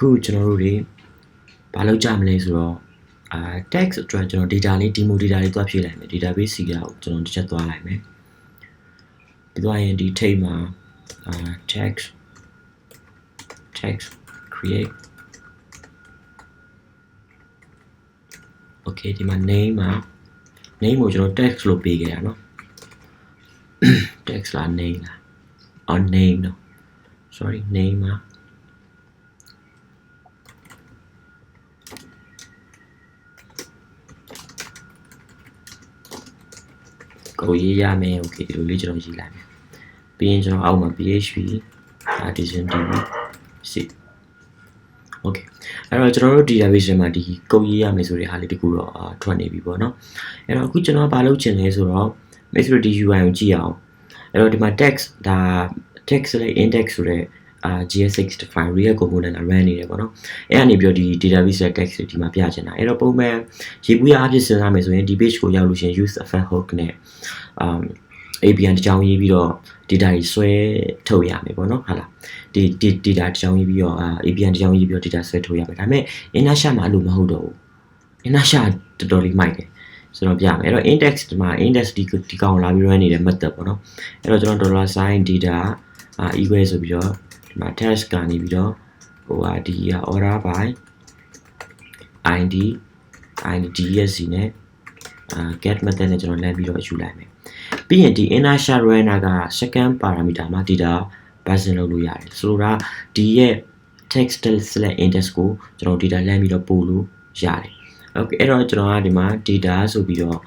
အခုကျွန်တော်တို့တွေဘာလုပ်ကြမလဲဆိုတော့အာ text အတွက်ကျွန်တော် data လေး demo data လေးတွားဖြည့်လိုက်မယ် database စီကကိုကျွန်တော်တစ်ချက်သွားလိုက်မယ်ပြီးတော့ရင်ဒီ tape မှာအာ text text create okay ဒီမှာ name မှာ name ကိုကျွန်တော် text လို့ပေးခဲ့တာเนาะ text လား name လား on name เนาะ sorry name မှာ ကိုရေးရမယ် okay ဒီလိုလေးကျွန်တော်ရေးလိုက်မယ်ပြီးရင်ကျွန်တော်အောက်မှာ php artisan db စစ် okay အဲ့တော့ကျွန်တော်တို့ database ထဲမှာဒီကုတ်ရေးရမယ်ဆိုတဲ့ဟာလေးတခုတော့အာထွက်နေပြီပေါ့နော်အဲ့တော့အခုကျွန်တော်ဘာလုပ်ချင်လဲဆိုတော့ make sure ဒီ UI ကိုကြည့်အောင်အဲ့တော့ဒီမှာ text ဒါ text လေး index ဆိုတဲ့ အာ GS65 real component က run နေတယ်ပေါ့နော်အဲ့ကနေပြီးတော့ဒီ database ရဲ့ text တွေဒီမှာပြချင်တာအဲ့တော့ပုံမှန်ရေးပူးရအဖြစ်စဉ်းစားမယ်ဆိုရင်ဒီ page ကိုရောက်လို့ရှိရင် use effect hook နဲ့ um APN တစ်ကြောင်းရေးပြီးတော့ data တွေဆွဲထုတ်ရမယ်ပေါ့နော်ဟုတ်လားဒီဒီ data တစ်ကြောင်းရေးပြီးတော့ APN တစ်ကြောင်းရေးပြီးတော့ data ဆွဲထုတ်ရမယ်ဒါပေမဲ့ inertia မှာအဲ့လိုမဟုတ်တော့ဘူး inertia တော်တော်လေးမိုက်တယ်ဆိုတော့ပြမယ်အဲ့တော့ index ဒီမှာ index ဒီဒီကောင်လာပြီး run နေတဲ့ method ပေါ့နော်အဲ့တော့ကျွန်တော် dollar sign data အာ equal ဆိုပြီးတော့ ဒီမှာ task ကနေပြီးတော့ဟိုဟာဒီ order by id id dsc နဲ့အာ get method နဲ့ကျွန်တော်လမ်းပြီးတော့ယူလိုက်မယ်ပြီးရင်ဒီ inertia runner က second parameter မှာ data version လုပ်လို့ရတယ်ဆိုတော့ဒီရဲ့ text select index ကိုကျွန်တော် data လမ်းပြီးတော့ပို့လို့ရတယ် okay အဲ့တော့ကျွန်တော်ကဒီမှာ data ဆိုပြီးတော့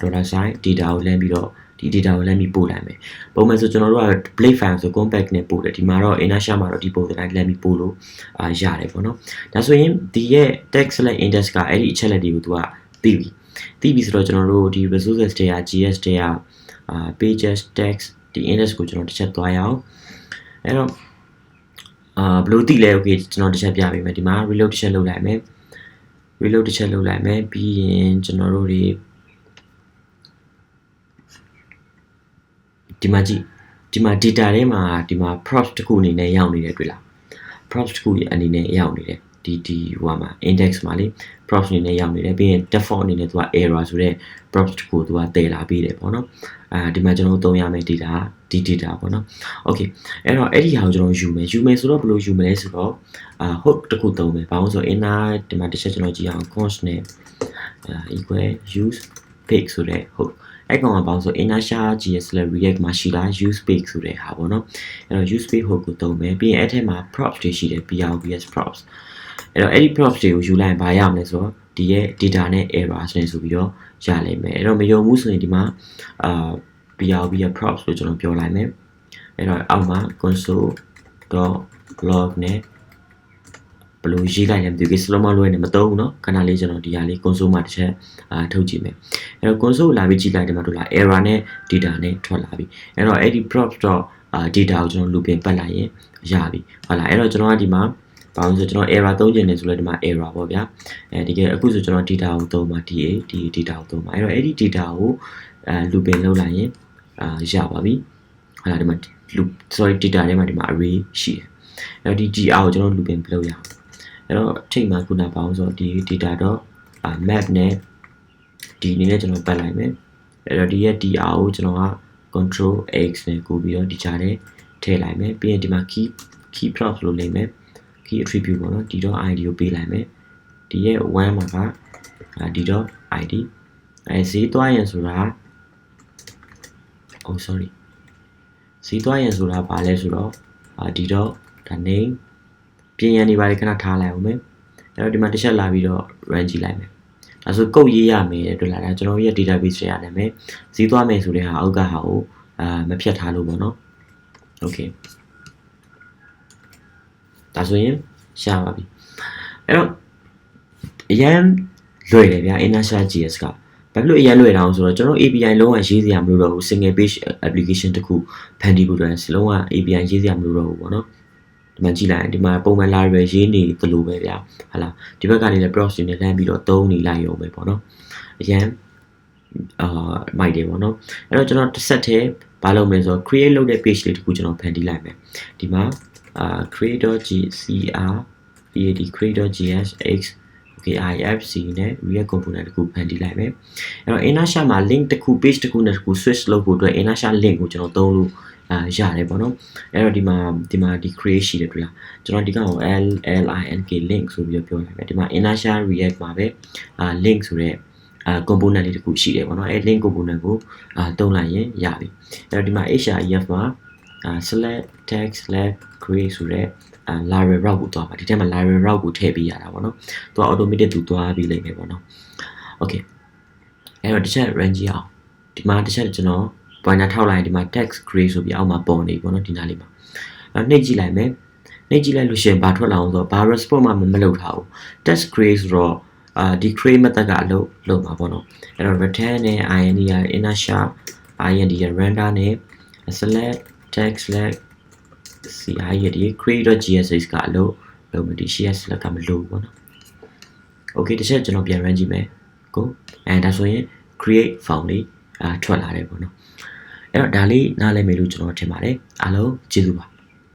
dollar sign data ကိုလမ်းပြီးတော့ ဒီ data ကိုလမ်းပြီးပို့လိုက်မယ်ပုံမှန်ဆိုကျွန်တော်တို့က blade file ဆို compact နဲ့ပို့တယ်ဒီမှာတော့ inertia မှာတော့ဒီပုံစံတိုင်းလမ်းပြီးပို့လို့အာရတယ်ပေါ့နော်ဒါဆိုရင်ဒီရဲ့ text select index ကအဲ့ဒီအချက်လက်တွေကိုသူကသိပြီသိပြီဆိုတော့ကျွန်တော်တို့ဒီ resources တွေက GS တွေကအာ pages text ဒီ index ကိုကျွန်တော်တစ်ချက်သွားရအောင်အဲ့တော့အာဘယ်လိုသိလဲ okay ကျွန်တော်တစ်ချက်ပြပေးမယ်ဒီမှာ reload တစ်ချက်လုပ်လိုက်မယ် reload တစ်ချက်လုပ်လိုက်မယ်ပြီးရင်ကျွန်တော်တို့တွေ ဒီမှာကြည့်ဒီမှာ data ထဲမှာဒီမှာ props တစ်ခုအနေနဲ့ရောက်နေတယ်တွေ့လား props တစ်ခုရဲ့အနေနဲ့ရောက်နေတယ်ဒီဒီဟိုမှာ index မှာလေ props အနေနဲ့ရောက်နေတယ်ပြီးရင် default အနေနဲ့သူက error ဆိုတဲ့ props တစ်ခုသူကတည်လာပေးတယ်ပေါ့နော်အာဒီမှာကျွန်တော်သုံးရမယ့် data ဒီ data ပေါ့နော် okay အဲ့တော့အဲ့ဒီဟာကိုကျွန်တော်ယူမယ်ယူမယ်ဆိုတော့ဘယ်လိုယူမလဲဆိုတော့အာ hook တစ်ခုသုံးမယ်ဘာလို့ဆို inner ဒီမှာတစ်ချက်ကျွန်တော်ကြည့်အောင် const နဲ့ equal use pick ဆိုတဲ့ hook အဲ့ကောင်ကဘာလို့ဆို inertia gs react မှာရှိတာ use pick ဆိုတဲ့ဟာပေါ့နော်အဲ့တော့ use pick hook ကိုသုံးမယ်ပြီးရင်အဲ့ထဲမှာ props တွေရှိတယ် PRBS props အဲ့တော့အဲ့ဒီ props တွေကိုယူလိုက်ရင်ဘာရမလဲဆိုတော့ဒီရဲ့ data နဲ့ errors နဲ့ဆိုပြီးတော့ရလိမ့်မယ်အဲ့တော့မယုံဘူးဆိုရင်ဒီမှာအာ PRB ရဲ့ props ကိုကျွန်တော်ပြောလိုက်မယ်အဲ့တော့အောက်မှာ console.log နဲ့ ဘယ်လိုရေးလိုက်လဲမသိဘူး slow မလွှဲနေမသုံးဘူးเนาะခဏလေးကျွန်တော်ဒီဟာလေး console မှာတစ်ချက်အာထုတ်ကြည့်မယ်အဲ့တော့ console လာပြီးကြည့်လိုက်တယ်မှာတို့လား error နဲ့ data နဲ့ထွက်လာပြီအဲ့တော့အဲ့ဒီ props တော့အာ data ကိုကျွန်တော် looping ပတ်လိုက်ရင်ရပြီဟုတ်လားအဲ့တော့ကျွန်တော်ကဒီမှာဘာလို့ဆိုကျွန်တော် error သုံးချင်တယ်ဆိုလဲဒီမှာ error ပေါ့ဗျာအဲဒီကအခုဆိုကျွန်တော် data ကိုသုံးပါ DA ဒီ data ကိုသုံးပါအဲ့တော့အဲ့ဒီ data ကိုအဲ looping လုပ်လိုက်ရင်အာရပါပြီဟုတ်လားဒီမှာ loop sorry data ထဲမှာဒီမှာ array ရှိတယ်အဲ့တော့ဒီ GR ကိုကျွန်တော် looping လုပ်ရအောင် အဲ့တော့ထိတ်မှာခုနပါအောင်ဆိုတော့ဒီ data တော့ map နဲ့ဒီအနေနဲ့ကျွန်တော်ပတ်လိုက်မယ်အဲ့တော့ဒီရဲ့ DR ကိုကျွန်တော်က control x နဲ့ကိုပြီးတော့ဒီကြားထဲထည့်လိုက်မယ်ပြီးရင်ဒီမှာ key key props လို့လိမ့်မယ် key attribute ပေါ့နော်ဒီတော့ id ကိုပေးလိုက်မယ်ဒီရဲ့1မှာကဒီတော့ id အဲဈေးသွားရင်ဆိုတာ oh sorry ဈေးသွားရင်ဆိုတာဘာလဲဆိုတော့ဒီတော့ဒါ name ပြင်ရန်နေပါလေခဏထားလိုက်အောင်မယ်အဲ့တော့ဒီမှာတစ်ချက်လာပြီးတော့ run ကြည့်လိုက်မယ်ဒါဆိုကုတ်ရေးရမယ်တွေ့လားဒါကျွန်တော်ရဲ့ database တွေရနိုင်မယ်ဈေးသွားမယ်ဆိုတဲ့ဟာအောက်ကဟာကိုအာမဖြတ်ထားလို့ပေါ့နော် okay ဒါဆိုရင်ရှာပါပြီအဲ့တော့အရန်လွယ်တယ်ဗျာ inertia gs ကဘာလို့အရန်လွယ်တာအောင်ဆိုတော့ကျွန်တော် API လုံးဝရေးစရာမလိုတော့ဘူး single page application တခုဖန်တီးဖို့အတွက်လုံးဝ API ရေးစရာမလိုတော့ဘူးပေါ့နော် ဒီမှာကြည့်လိုက်ဒီမှာပုံမှန် library ရေးနေသလိုပဲဗျာဟာလားဒီဘက်ကနေလည်း proxy နဲ့လှမ်းပြီးတော့သုံးနေလိုက်ရုံပဲပေါ့နော်အရန်အာမိုက်တယ်ပေါ့နော်အဲ့တော့ကျွန်တော်တစ်ဆက်တည်းဘာလုပ်မလဲဆိုတော့ create လုပ်တဲ့ page လေးတခုကျွန်တော်ဖန်တီးလိုက်မယ်ဒီမှာအာ create.gcr ပြီးရင်ဒီ create.js x okay ifc နဲ့ react component တခုဖန်တီးလိုက်မယ်အဲ့တော့ inertia မှာ link တစ်ခု page တစ်ခုနဲ့တစ်ခု switch လုပ်ဖို့အတွက် inertia link ကိုကျွန်တော်သုံးလို့ အာရတယ်ပေါ့နော်အဲ့တော့ဒီမှာဒီမှာဒီ create ရှိတယ်တွေ့လားကျွန်တော်ဒီကောင် l l i n k link ဆိုပြီးတော့ပြောလိုက်မယ်ဒီမှာ inertia react မှာပဲအာ link ဆိုတဲ့အာ component လေးတစ်ခုရှိတယ်ပေါ့နော်အဲ link component ကိုအာတုံးလိုက်ရင်ရပြီအဲ့တော့ဒီမှာ href မှာအာ select text select create ဆိုတဲ့အာ library route ကိုတွားပါဒီထဲမှာ library route ကိုထည့်ပေးရတာပေါ့နော်သူက automatic သူတွားပြီးလိမ့်မယ်ပေါ့နော် okay အဲ့တော့တစ်ချက် run ကြည့်အောင်ဒီမှာတစ်ချက်ကျွန်တော် pointer ထောက်လိုက်ရင်ဒီမှာ text create ဆိုပြီးအောက်မှာပေါ်နေပြီပေါ့နော်ဒီနားလေးမှာအဲ့တော့နှိပ်ကြည့်လိုက်မယ်နှိပ်ကြည့်လိုက်လို့ရှိရင်ဘာထွက်လာအောင်ဆိုတော့ဘာ response မှမလုပ်ထားဘူး text create ဆိုတော့အာဒီ create method ကအလုပ်လုပ်မှာပေါ့နော်အဲ့တော့ return နဲ့ ind ရ inertia ind ရ render နဲ့ select text select ci ရဒီ create.gsh ကအလုပ်လုပ်မယ်ဒီ cs select ကမလုပ်ဘူးပေါ့နော် okay တစ်ချက်ကျွန်တော်ပြန် run ကြည့်မယ်ကိုအဲဒါဆိုရင် create form လေး အာထွက်လာတယ်ပေါ့နော်အဲ့တော့ဒါလေးနားလည်မယ်လို့ကျွန်တော်ထင်ပါတယ်အားလုံးကျေးဇူးပါ